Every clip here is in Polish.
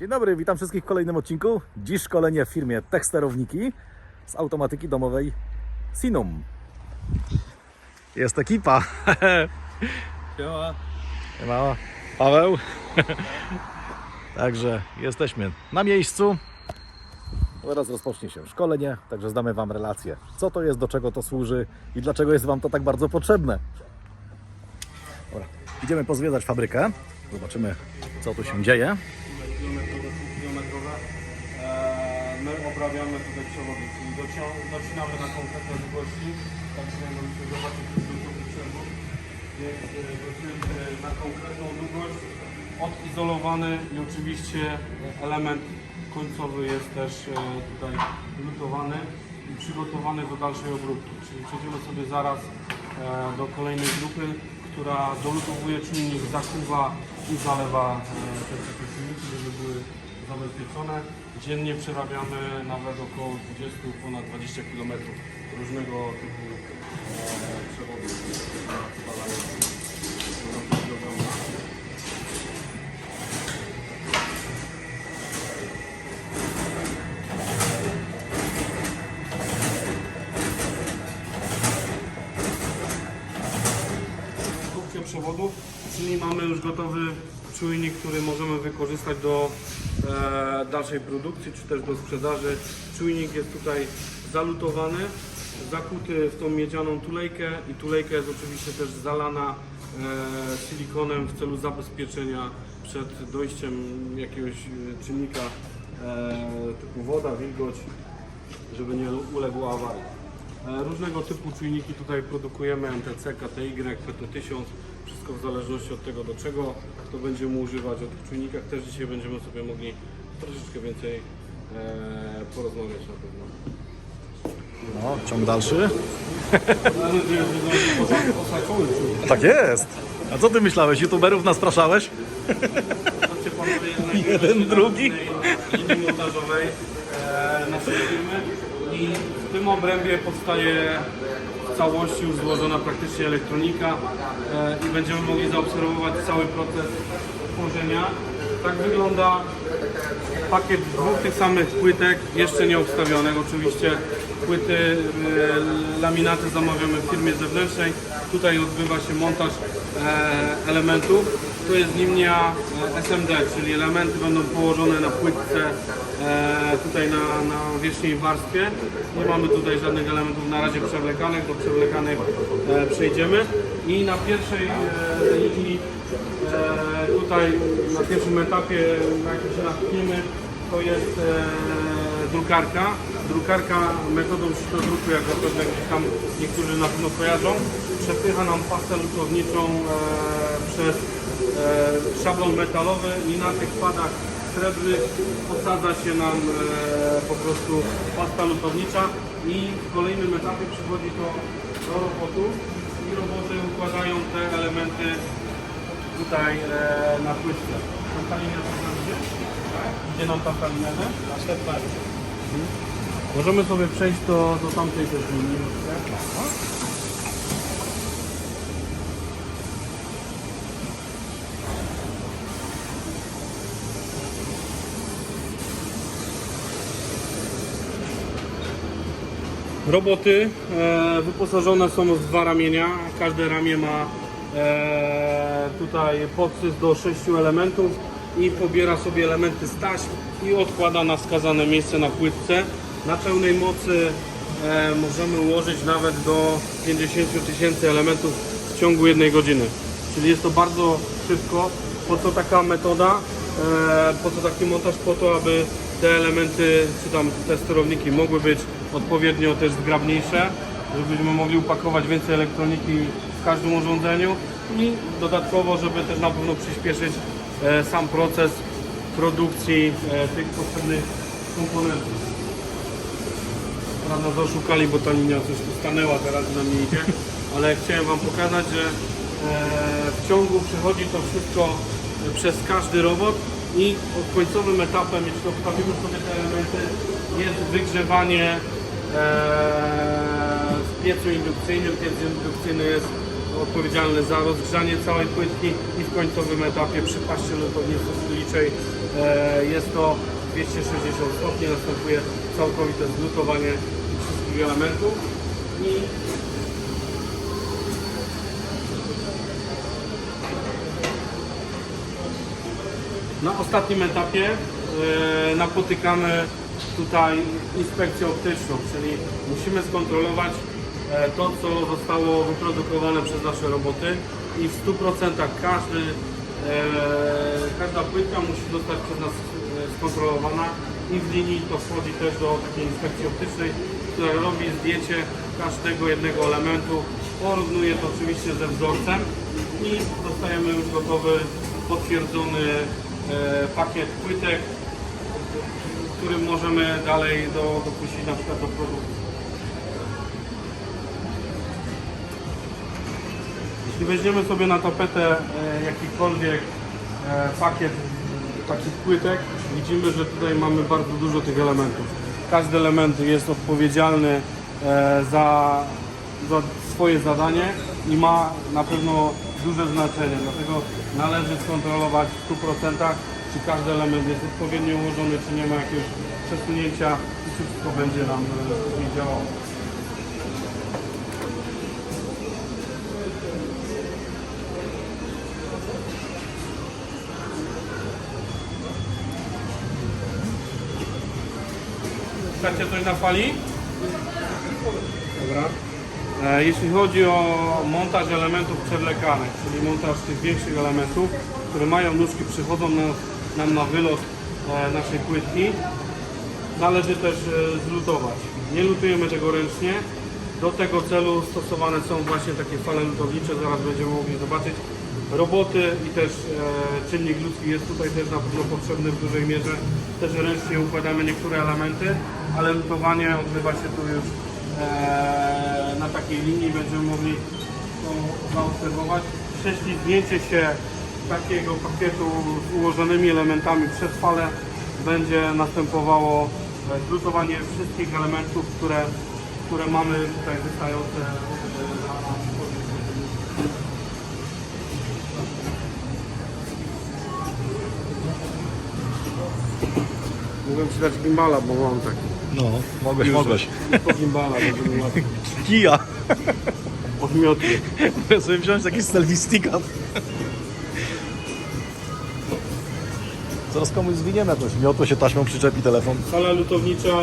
Dzień dobry, witam wszystkich w kolejnym odcinku. Dziś szkolenie w firmie Techsterowniki z automatyki domowej Sinum. Jest ekipa. Siema. Siema. Paweł. Także jesteśmy na miejscu. Teraz rozpocznie się szkolenie, także zdamy Wam relację, co to jest, do czego to służy i dlaczego jest Wam to tak bardzo potrzebne. Dobra, idziemy pozwiedzać fabrykę. Zobaczymy, co tu się dzieje. My obrabiamy tutaj przewody, czyli docią- docinamy na konkretne długości. Tak jak mogliście zobaczyć z dużych przewód. Więc e, docięty na konkretną długość, odizolowany i oczywiście element końcowy jest też e, tutaj lutowany i przygotowany do dalszej obróbki. Czyli przejdziemy sobie zaraz e, do kolejnej grupy, która dolutowuje czujnik, zakuwa i zalewa e, te czujniki, żeby były zabezpieczone. Dziennie przerabiamy nawet około 20, ponad 20 km różnego typu przewodów. przewodów, czyli mamy już gotowy czujnik, który możemy wykorzystać do dalszej produkcji, czy też do sprzedaży. Czujnik jest tutaj zalutowany, zakuty w tą miedzianą tulejkę i tulejka jest oczywiście też zalana e, silikonem w celu zabezpieczenia przed dojściem jakiegoś e, czynnika e, typu woda, wilgoć, żeby nie uległ awarii. E, Różnego typu czujniki tutaj produkujemy, MTC, KTY, PT1000, wszystko w zależności od tego do czego to będziemy używać. O tych czujnikach też dzisiaj będziemy sobie mogli troszeczkę więcej e, porozmawiać na pewno. No, ciąg dalszy. Tak jest. A co Ty myślałeś? YouTuberów panowie, jednak Jeden, drugi. linii montażowej e, naszej firmy w tym obrębie powstaje w całości już złożona praktycznie elektronika e, i będziemy mogli zaobserwować cały proces tworzenia. Tak wygląda pakiet dwóch tych samych płytek, jeszcze nie obstawionych oczywiście. Płyty, e, laminaty zamawiamy w firmie zewnętrznej. Tutaj odbywa się montaż e, elementów. To jest linia e, SMD, czyli elementy będą położone na płytce e, tutaj na, na wierzchniej warstwie. Nie mamy tutaj żadnych elementów na razie przewlekanych, do przewlekanych e, przejdziemy. I na pierwszej linii tutaj na pierwszym etapie, na jakim się natkniemy, to jest drukarka. Drukarka metodą druku, jak zapewne tam niektórzy na pewno kojarzą, przepycha nam pastę lutowniczą przez szablon metalowy i na tych padach srebrnych posadza się nam e, po prostu pasta lutownicza i w kolejnym etapie przychodzi to do robotu i roboty układają te elementy tutaj e, na płytce. Tam ta linia tam nam idzie? Gdzie nam tam ta linia? Następna. Mhm. Możemy sobie przejść do, do tamtej też linii. Roboty e, wyposażone są w dwa ramienia. Każde ramię ma e, tutaj podsyst do sześciu elementów i pobiera sobie elementy z taśm i odkłada na wskazane miejsce na płytce. Na pełnej mocy e, możemy ułożyć nawet do 50 tysięcy elementów w ciągu jednej godziny. Czyli jest to bardzo szybko. Po co taka metoda? E, po co taki montaż? Po to, aby te elementy, czy tam te sterowniki mogły być odpowiednio też zgrabniejsze, żebyśmy mogli upakować więcej elektroniki w każdym urządzeniu. I dodatkowo, żeby też na pewno przyspieszyć e, sam proces produkcji e, tych potrzebnych komponentów. Prawda, że oszukali, bo ta linia coś tu stanęła, teraz na mnie idzie, ale chciałem Wam pokazać, że e, w ciągu przechodzi to wszystko przez każdy robot i końcowym etapem, jeśli odstawimy sobie te elementy, jest wygrzewanie e, w piecu indukcyjnym. Piec indukcyjny jest odpowiedzialny za rozgrzanie całej płytki i w końcowym etapie przy paście lutownicy liczej E, Jest to 260 stopni, następuje całkowite zlutowanie wszystkich elementów i Na ostatnim etapie e, napotykamy tutaj inspekcję optyczną, czyli musimy skontrolować e, to, co zostało wyprodukowane przez nasze roboty i w 100% każdy, e, każda płytka musi zostać przez nas skontrolowana i w linii to wchodzi też do takiej inspekcji optycznej, która robi zdjęcie każdego jednego elementu, porównuje to oczywiście ze wzorcem i dostajemy już gotowy, potwierdzony pakiet płytek, który możemy dalej do, dopuścić na przykład do produkcji. Jeśli weźmiemy sobie na tapetę e, jakikolwiek e, pakiet takich płytek, widzimy, że tutaj mamy bardzo dużo tych elementów. Każdy element jest odpowiedzialny e, za, za swoje zadanie i ma na pewno duże znaczenie. Dlatego należy skontrolować w 100% czy każdy element jest odpowiednio ułożony, czy nie ma jakiegoś przesunięcia i wszystko będzie nam później działało. Chcecie coś na fali? Dobra. E, Jeśli chodzi o montaż elementów przewlekanych, czyli montaż tych większych elementów, które mają nóżki, przychodzą na, nam na wylot e, naszej płytki, należy też e, zlutować. Nie lutujemy tego ręcznie. Do tego celu stosowane są właśnie takie fale lutownicze, zaraz będziemy mogli zobaczyć. Roboty i też czynnik ludzki jest tutaj też na pewno potrzebny w dużej mierze. Też ręcznie układamy niektóre elementy, ale lutowanie odbywa się tu już na takiej linii. Będziemy mogli to zaobserwować. Prześlizgnięcie się takiego pakietu z ułożonymi elementami przez falę będzie następowało e, zlutowanie wszystkich elementów, które, które mamy tutaj wystające e. Mogłem ci dać gimbala, bo mam taki. No, mogłeś, mogłeś. Po gimbala, żeby nie łatwiej. Kija. Odmiotnie. Mogę sobie wziąć taki selfie. Zaraz komuś zwiniemy jakąś miotło się taśmą przyczepi telefon. Fala lutownicza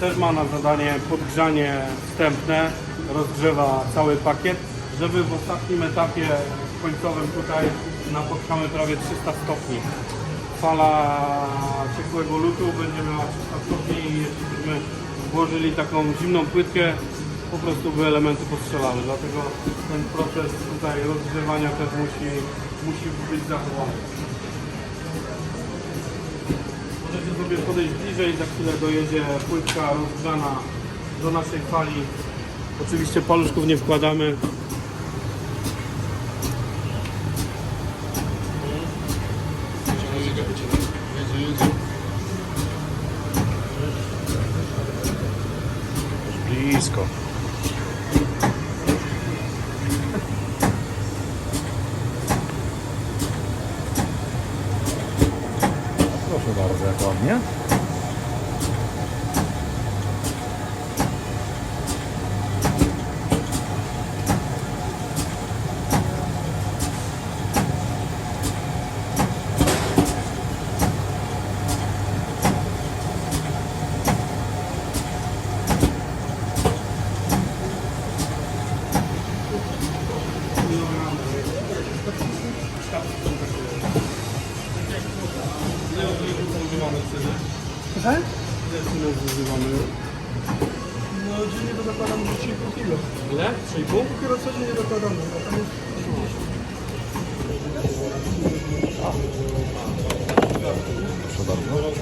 też ma na zadanie podgrzanie wstępne, rozgrzewa cały pakiet, żeby w ostatnim etapie końcowym tutaj napotkamy prawie 300 stopni. Fala ciekłego lutu będzie miała 300 stopni i jeśli byśmy włożyli taką zimną płytkę, po prostu by elementy postrzelały. Dlatego ten proces tutaj rozgrzewania też musi, musi być zachowany. Możecie sobie podejść bliżej, za chwilę dojedzie płytka rozgrzana do naszej fali. Oczywiście paluszków nie wkładamy. Blisko.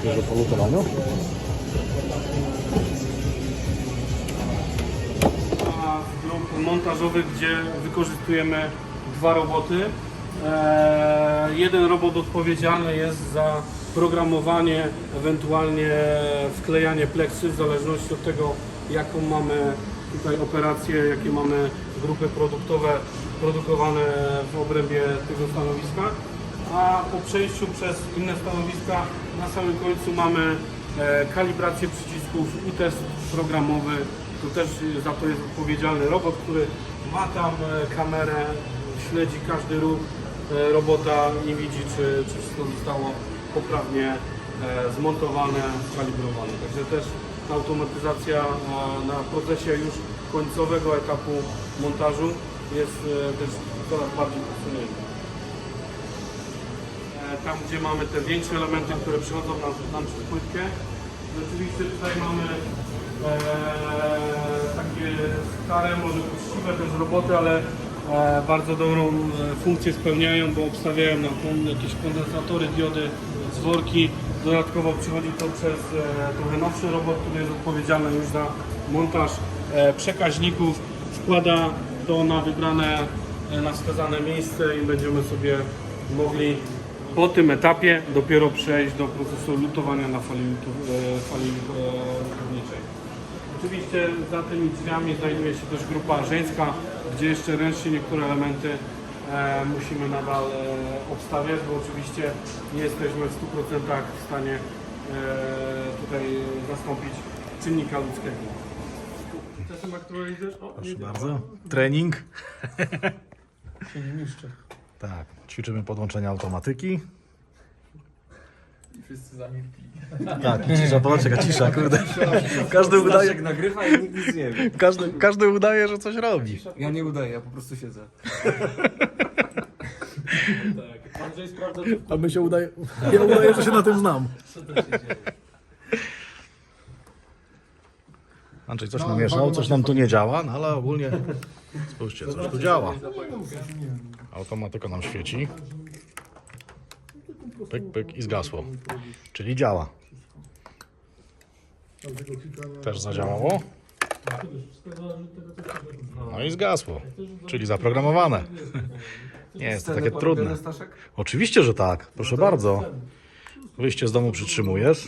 Świeżo po lutowaniu. na grup montażowych, gdzie wykorzystujemy dwa roboty. Eee, jeden robot odpowiedzialny jest za programowanie, ewentualnie wklejanie pleksy w zależności od tego, jaką mamy tutaj operację, jakie mamy grupy produktowe produkowane w obrębie tego stanowiska. A po przejściu przez inne stanowiska na samym końcu mamy e, kalibrację przycisków i test programowy. To też za to jest odpowiedzialny robot, który ma tam e, kamerę, śledzi każdy ruch e, robota i widzi, czy, czy wszystko zostało poprawnie zmontowane, skalibrowane. Także też ta automatyzacja na procesie już końcowego etapu montażu jest też coraz bardziej posunięta. Tam, gdzie mamy te większe elementy, które przychodzą nam, nam przez płytkę. Rzeczywiście tutaj mamy e, takie stare, może poczciwe też roboty, ale e, bardzo dobrą e, funkcję spełniają, bo obstawiają nam jakieś kondensatory, diody, zworki. Dodatkowo przychodzi to przez e, trochę nowszy robot, który jest odpowiedzialny już za montaż e, przekaźników. Wkłada to na wybrane, e, na wskazane miejsce i będziemy sobie mogli po tym etapie dopiero przejść do procesu lutowania na fali, e, fali e, lutowniczej. Oczywiście za tymi drzwiami znajduje się też grupa żeńska, gdzie jeszcze ręcznie niektóre elementy e, musimy nadal e, obstawiać, bo oczywiście nie jesteśmy w 100% w stanie e, tutaj zastąpić czynnika ludzkiego. Czasem aktualizacja. O, Proszę bardzo. Trening. Się nie niszczy. Tak, ćwiczymy podłączenia automatyki. I wszyscy zamilkli. Tak, cisza, popatrz jaka cisza, kurde. Każdy udaje, Staszek nagrywa i nikt nic nie wie. każdy, każdy udaje, że coś robi. Ja nie udaję, ja po prostu siedzę. Tak. Andrzej sprawdza, A my się udaje, ja udaję, że się na tym znam. co się dzieje. Andrzej coś namieszał, coś nam tu nie działa, no ale ogólnie spójrzcie, coś tu działa. Automatyka nam świeci. Pyk, pyk i zgasło. Czyli działa. Też zadziałało. No i zgasło. Czyli zaprogramowane. Nie jest to takie trudne. Oczywiście, że tak. Proszę bardzo. Wyjście z domu przytrzymujesz.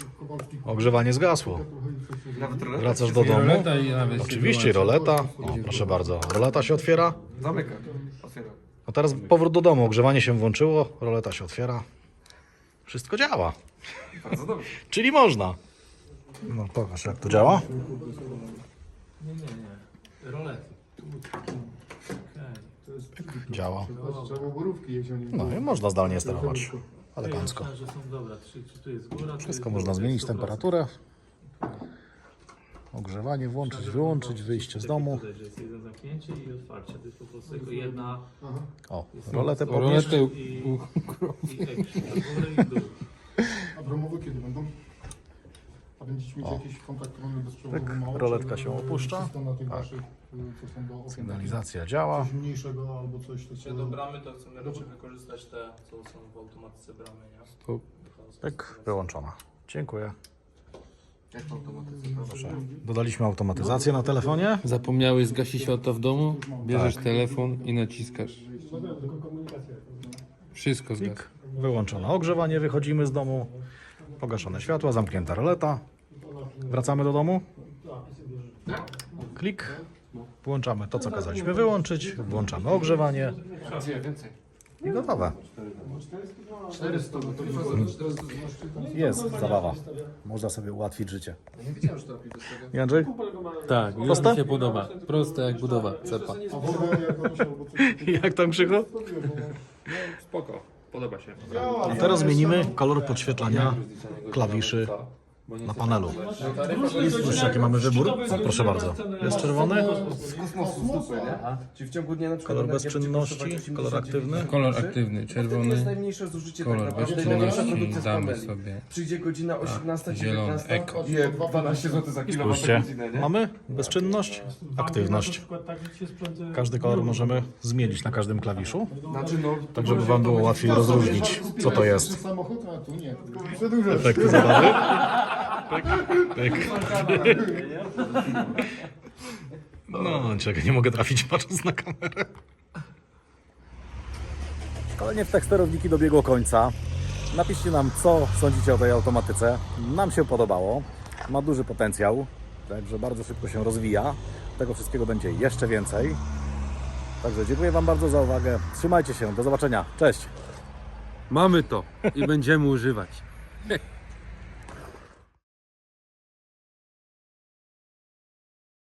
Ogrzewanie zgasło. Wracasz do domu. Oczywiście, roleta. O, proszę bardzo. Roleta się otwiera. Zamyka. Otwiera. No teraz powrót do domu. Ogrzewanie się włączyło. Roleta się otwiera. Wszystko działa. Bardzo dobrze. Czyli można. No pokaż jak to działa. Nie, nie, nie. Rolety. Działa. Trzeba borówki jeść, a nie No i można zdalnie sterować. Elegancko. Tu Wszystko można zmienić, temperaturę. Ogrzewanie włączyć, wyłączyć, wyjście z domu. Tutaj, że jest jedno zamknięcie i otwarcie. To jest po prostu tylko jedna. O, roletę pobierz. roletę i, i action. I w dół. A kiedy będą? A będziecie mieć O. jakieś kontaktowane bezprzewodowe Pyk, mało? roletka czy, się e, opuszcza. Wszystko na tych Tak. waszych, e, co są do okien. Sygnalizacja działa. Coś mniejszego albo coś, Czy do bramy to chcemy raczej wykorzystać te, co są w automatyce bramy, nie? Tu. Pyk, wyłączona. Dziękuję. Jak. Dodaliśmy automatyzację na telefonie. Zapomniałeś zgasić światło w domu? Bierzesz telefon i naciskasz. Wszystko zgasło. Wyłączone ogrzewanie, wychodzimy z domu. Pogaszone światła, zamknięta roleta. Wracamy do domu. Klik. Włączamy to, co kazaliśmy wyłączyć. Włączamy ogrzewanie więcej. I gotowe. 400, no to Jest zabawa. Można sobie ułatwić życie. Nie wiedziałem, że to robi. I Andrzej? Tak, już Proste? mi się podoba. Proste jak budowa cepa. Jak tam krzyku? Spoko, podoba się. A teraz zmienimy kolor podświetlania klawiszy na panelu. Spójrzcie, jaki mamy wybór. Proszę bardzo. Jest czerwony? Czyli w ciągu dnia na przykład... kolor energia kosztować kolor 89 aktywny. Kolor aktywny, To jest czerwony. najmniejsze zużycie Kolor tak naprawdę. Najlepsza bezczynności produkcja z damy paneli. sobie. Przyjdzie godzina 18, zielony, 19 eko. je 12 zł za Spójrzcie, kilowatogodzinę, nie? mamy bezczynność, aktywność. Każdy kolor możemy zmienić na każdym klawiszu, Znaczy no... tak żeby Wam było łatwiej rozróżnić, co to jest. samochód, a tu nie. Za duże. Efekty zabawy. Pyk, pyk. No, czekaj, nie mogę trafić patrząc na kamerę. Szkolenie w teksterowniki dobiegło końca. Napiszcie nam, co sądzicie o tej automatyce. Nam się podobało. Ma duży potencjał, także bardzo szybko się rozwija. Tego wszystkiego będzie jeszcze więcej. Także dziękuję Wam bardzo za uwagę. Trzymajcie się, do zobaczenia. Cześć! Mamy to i będziemy używać.